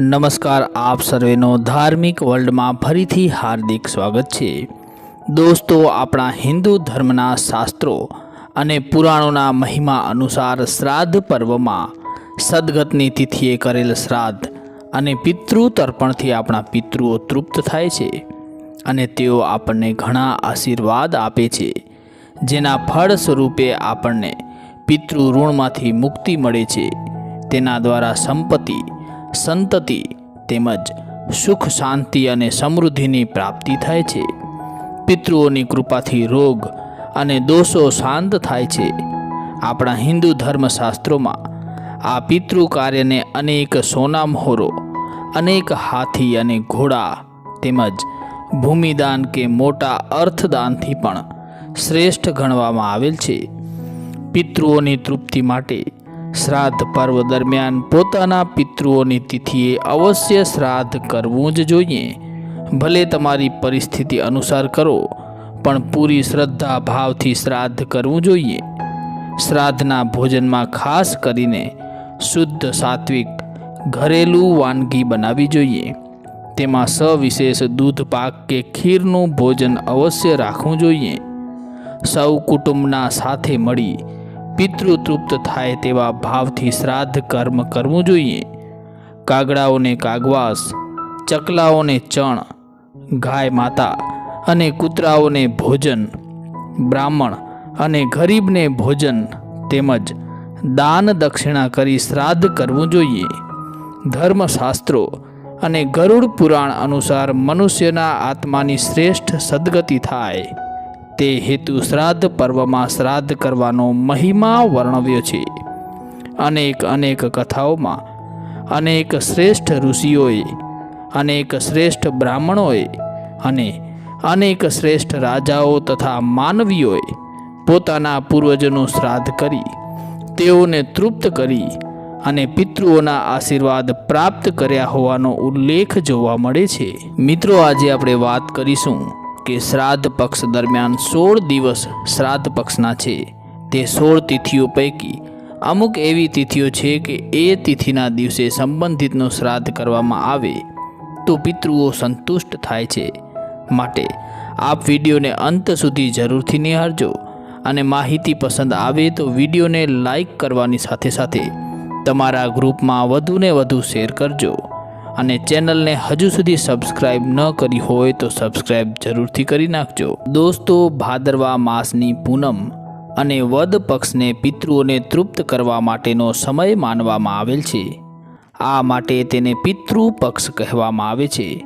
નમસ્કાર, આપ સર્વેનો ધાર્મિક વર્લ્ડમાં ફરીથી હાર્દિક સ્વાગત છે. દોસ્તો, આપણા હિન્દુ ધર્મના શાસ્ત્રો અને પુરાણોના મહિમા અનુસાર શ્રાદ્ધ પર્વમાં સદગતની તિથિએ કરેલ શ્રાદ્ધ અને પિતૃ તર્પણથી આપણા પિતૃઓ તૃપ્ત થાય છે અને તેઓ આપણને ઘણા આશીર્વાદ આપે છે, જેના ફળ સ્વરૂપે આપણને પિતૃ ઋણમાંથી મુક્તિ મળે છે. તેના દ્વારા સંપત્તિ સંતતિ તેમજ સુખ, શાંતિ અને સમૃદ્ધિની પ્રાપ્તિ થાય છે. પિતૃઓની કૃપાથી રોગ અને દોષો શાંત થાય છે. આપણા હિન્દુ ધર્મશાસ્ત્રોમાં આ પિતૃ કાર્યને અનેક સોના મોહરો અનેક હાથી અને ઘોડા તેમજ ભૂમિદાન કે મોટા અર્થદાનથી પણ શ્રેષ્ઠ ગણવામાં આવેલ છે. પિતૃઓની તૃપ્તિ માટે શ્રાદ્ધ પર્વ દરમિયાન પોતાના પિતૃઓની તિથિએ અવશ્ય શ્રાદ્ધ કરવું જ જોઈએ. ભલે તમારી પરિસ્થિતિ અનુસાર કરો, પણ પૂરી શ્રદ્ધા ભાવથી શ્રાદ્ધ કરવું જોઈએ. શ્રાદ્ધના ભોજનમાં ખાસ કરીને શુદ્ધ સાત્વિક ઘરેલું વાનગી બનાવવી જોઈએ. તેમાં સવિશેષ દૂધ પાક કે ખીરનું ભોજન અવશ્ય રાખવું જોઈએ. સૌ કુટુંબના સાથે મળી પિતૃતૃપ્ત થાય તેવા ભાવથી શ્રાદ્ધ કર્મ કરવું જોઈએ. કાગડાઓને કાગવાસ, ચકલાઓને ચણ, ગાય માતા અને કૂતરાઓને ભોજન, બ્રાહ્મણ અને ગરીબને ભોજન તેમજ દાન દક્ષિણા કરી શ્રાદ્ધ કરવું જોઈએ. ધર્મશાસ્ત્રો અને ગરુડ પુરાણ અનુસાર મનુષ્યના આત્માની શ્રેષ્ઠ સદગતિ થાય. તે હેતુ શ્રાદ્ધ પર્વમાં શ્રાદ્ધ કરવાનો મહિમા વર્ણવ્યો છે. અનેક અનેક કથાઓમાં અનેક શ્રેષ્ઠ ઋષિઓએ, અનેક શ્રેષ્ઠ બ્રાહ્મણોએ અને અનેક શ્રેષ્ઠ રાજાઓ તથા માનવીઓએ પોતાના પૂર્વજોનું શ્રાદ્ધ કરી, તેઓને તૃપ્ત કરી અને પિતૃઓના આશીર્વાદ પ્રાપ્ત કર્યા હોવાનો ઉલ્લેખ જોવા મળે છે. મિત્રો, આજે આપણે વાત કરીશું કે શ્રાદ્ધ પક્ષ દરમિયાન સોળ દિવસ શ્રાદ્ધ પક્ષના છે. તે સોળ તિથિઓ પૈકી અમુક એવી તિથિઓ છે કે એ તિથિના દિવસે સંબંધિતનો શ્રાદ્ધ કરવામાં આવે. તો પિતૃઓ સંતુષ્ટ થાય છે. માટે આપ વિડીયોને અંત સુધી જરૂરથી નિહાળજો અને માહિતી પસંદ આવે તો વિડીયોને લાઈક કરવાની સાથે સાથે તમારા ગ્રુપમાં વધુને વધુ શેર કરજો. અને ચેનલને હજુ સુધી સબસ્ક્રાઇબ ન કરી હોય તો સબસ્ક્રાઇબ જરૂરથી કરી નાખજો. દોસ્તો, ભાદરવા માસની પૂનમ અને વદ પક્ષને પિતૃઓને તૃપ્ત કરવા માટેનો સમય માનવામાં આવેલ છે. આ માટે તેને પિતૃ પક્ષ કહેવામાં આવે છે.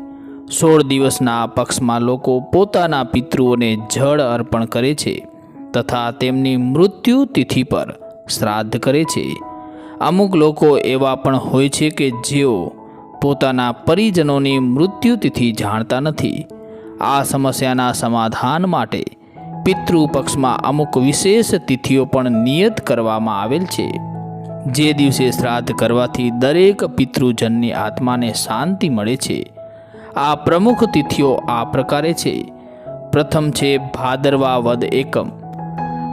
સોળ દિવસના પક્ષમાં લોકો પોતાના પિતૃઓને જળ અર્પણ કરે છે તથા તેમની મૃત્યુ તિથિ પર શ્રાદ્ધ કરે છે. અમુક લોકો એવા પણ હોય છે કે જેઓ પોતાના પરિજનોની મૃત્યુ તિથિ જાણતા નથી. આ સમસ્યાના સમાધાન માટે પિતૃ પક્ષમાં અમુક વિશેષ તિથિઓ પણ નિયત કરવામાં આવેલ છે. જે દિવસે શ્રાદ્ધ કરવાથી દરેક પિતૃજનની આત્માને શાંતિ મળે છે. આ પ્રમુખ તિથિઓ આ પ્રકારે છે. પ્રથમ છે ભાદરવા વદ એકમ.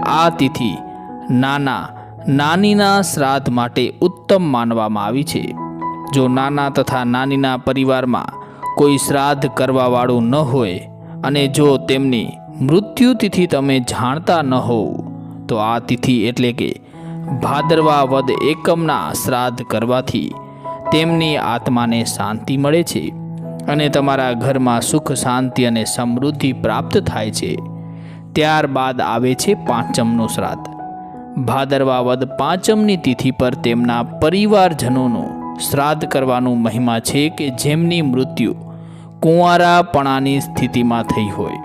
આ તિથિ નાના, નાનીના શ્રાદ્ધ માટે ઉત્તમ માનવામાં આવી છે. જો નાના તથા નાનીના પરિવારમાં કોઈ શ્રાદ્ધ કરવાવાળું ન હોય અને જો તેમની મૃત્યુ તિથિ તમે જાણતા ન હોવ, તો આ તિથિ એટલે કે ભાદરવા વદ એકમના શ્રાદ્ધ કરવાથી તેમની આત્માને શાંતિ મળે છે અને તમારા ઘરમાં સુખ, શાંતિ અને સમૃદ્ધિ પ્રાપ્ત થાય છે. ત્યારબાદ આવે છે પાંચમનું શ્રાદ્ધ. ભાદરવા વદ પાંચમની તિથિ પર તેમના પરિવારજનોનું શ્રાદ્ધ કરવાનું મહિમા છે કે જેમની મૃત્યુ કુંવારાપણાની સ્થિતિમાં થઈ હોય.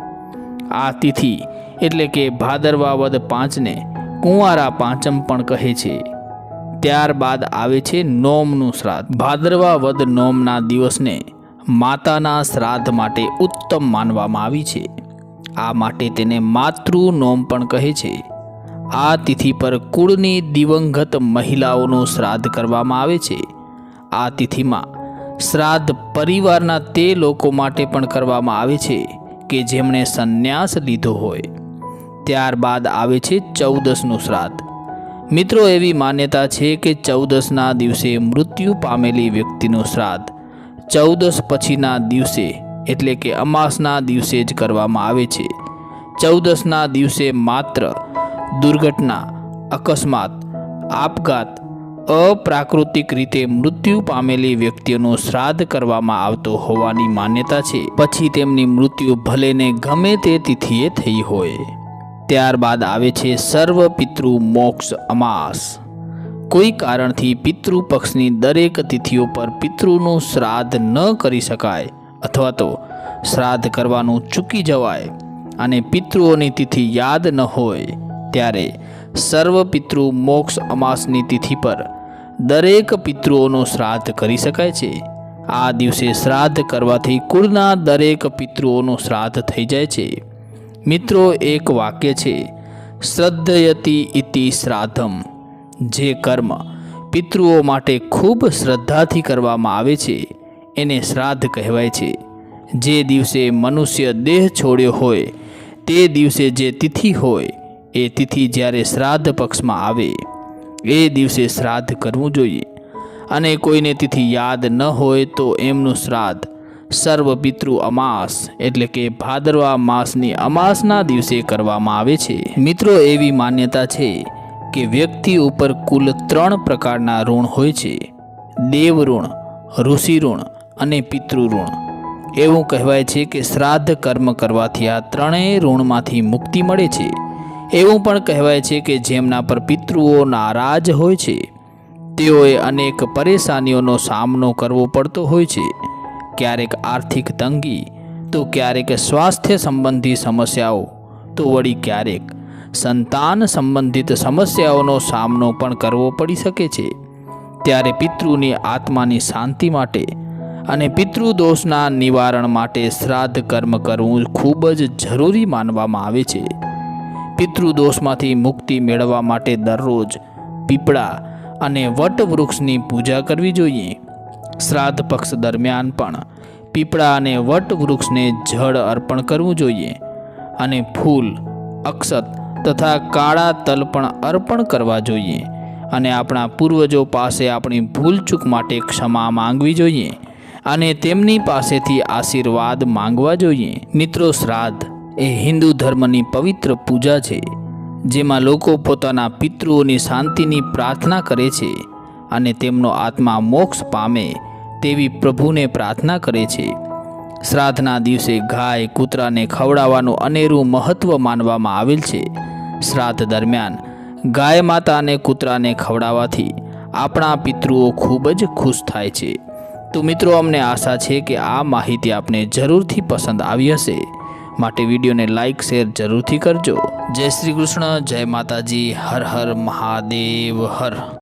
આ તિથિ એટલે કે ભાદરવા વદ પાંચને કુંવારા પાંચમ પણ કહે છે. ત્યારબાદ આવે છે નોમનું શ્રાદ્ધ. ભાદરવા વદ નોમના દિવસને માતાના શ્રાદ્ધ માટે ઉત્તમ માનવામાં આવી છે. આ માટે તેને માતૃ નોમ પણ કહે છે. આ તિથિ પર કુળની દિવંગત મહિલાઓનું શ્રાદ્ધ કરવામાં આવે છે. આ તિથિમાં શ્રાદ્ધ પરિવારના તે લોકો માટે પણ કરવામાં આવે છે કે જેમણે સંન્યાસ લીધો હોય. ત્યારબાદ આવે છે ચૌદસનું શ્રાદ્ધ. મિત્રો, એવી માન્યતા છે કે ચૌદસના દિવસે મૃત્યુ પામેલી વ્યક્તિનું શ્રાદ્ધ ચૌદસ પછીના દિવસે, એટલે કે અમાસના દિવસે જ કરવામાં આવે છે. ચૌદસના દિવસે માત્ર દુર્ઘટના, અકસ્માત, આપઘાત અપ્રાકૃતિક રીતે મૃત્યુ પામેલી વ્યક્તિઓનો શ્રાદ્ધ કરવામાં આવતો હોવાની માન્યતા છે. પછી તેમની મૃત્યુ ભલેને ગમે તે તિથિએ થઈ હોય. ત્યારબાદ આવે છે સર્વ પિતૃ મોક્ષ અમાસ. કોઈ કારણથી પિતૃ પક્ષની દરેક તિથિઓ પર પિતૃનું શ્રાદ્ધ ન કરી શકાય અથવા તો શ્રાદ્ધ કરવાનું ચૂકી જવાય અને પિતૃઓની તિથિ યાદ ન હોય, ત્યારે સર્વ પિતૃ મોક્ષ અમાસની તિથિ પર દરેક પિતૃઓનો શ્રાદ્ધ કરી શકાય છે. આ દિવસે શ્રાદ્ધ કરવાથી કુળના દરેક પિતૃઓનો શ્રાદ્ધ થઈ જાય છે. મિત્રો, એક વાક્ય છે, શ્રદ્ધયતિ ઇતિ શ્રાદ્ધમ જે કર્મ પિતૃઓ માટે ખૂબ શ્રદ્ધાથી કરવામાં આવે છે, એને શ્રાદ્ધ કહેવાય છે. જે દિવસે મનુષ્ય દેહ છોડ્યો હોય, તે દિવસે જે તિથિ હોય, એ તિથિ જ્યારે શ્રાદ્ધ પક્ષમાં આવે. એ દિવસે શ્રાદ્ધ કરવું જોઈએ. અને કોઈને તિથિ યાદ ન હોય તો એમનું શ્રાદ્ધ સર્વ પિતૃ અમાસ એટલે કે ભાદરવા માસની અમાસના દિવસે કરવામાં આવે છે. મિત્રો, એવી માન્યતા છે કે વ્યક્તિ ઉપર કુલ ત્રણ પ્રકારના ઋણ હોય છે. દેવ ઋણ, ઋષિ ઋણ અને પિતૃ એવું કહેવાય છે કે શ્રાદ્ધ કર્મ કરવાથી આ ત્રણેય ઋણમાંથી મુક્તિ મળે છે. એવું પણ કહેવાય છે કે જેમના પર પિતૃઓ નારાજ હોય છે, તેઓએ અનેક પરેશાનીઓનો સામનો કરવો પડતો હોય છે. ક્યારેક આર્થિક તંગી, તો ક્યારેક સ્વાસ્થ્ય સંબંધી સમસ્યાઓ, તો વળી ક્યારેક સંતાન સંબંધિત સમસ્યાઓનો સામનો પણ કરવો પડી શકે છે. ત્યારે પિતૃની આત્માની શાંતિ માટે અને પિતૃદોષના નિવારણ માટે શ્રાદ્ધ કર્મ કરવું ખૂબ જ જરૂરી માનવામાં આવે છે. પિતૃદોષમાંથી મુક્તિ મેળવવા માટે દરરોજ પીપળા અને વટવૃક્ષની પૂજા કરવી જોઈએ. શ્રાદ્ધ પક્ષ દરમિયાન પણ પીપળા અને વટવૃક્ષને જળ અર્પણ કરવું જોઈએ અને ફૂલ, અક્ષત તથા કાળા તલ પણ અર્પણ કરવા જોઈએ અને આપણા પૂર્વજો પાસે આપણી ભૂલચૂક માટે ક્ષમા માંગવી જોઈએ અને તેમની પાસેથી આશીર્વાદ માંગવા જોઈએ. મિત્રો, શ્રાદ્ધ એ હિન્દુ ધર્મની પવિત્ર પૂજા છે, જેમાં લોકો પોતાના પિતૃઓની શાંતિની પ્રાર્થના કરે છે અને તેમનો આત્મા મોક્ષ પામે તેવી પ્રભુને પ્રાર્થના કરે છે. શ્રાદ્ધના દિવસે ગાય કૂતરાને ખવડાવવાનું અનેરું મહત્ત્વ માનવામાં આવેલ છે. શ્રાદ્ધ દરમિયાન ગાય માતા અને કૂતરાને ખવડાવવાથી આપણા પિતૃઓ ખૂબ જ ખુશ થાય છે. તો મિત્રો, અમને આશા છે કે આ માહિતી આપને જરૂરથી પસંદ આવી હશે. માટે વિડીયોને લાઇક શેર જરૂરથી કરજો. જય શ્રી કૃષ્ણ, જય માતાજી, હર હર મહાદેવ, હર.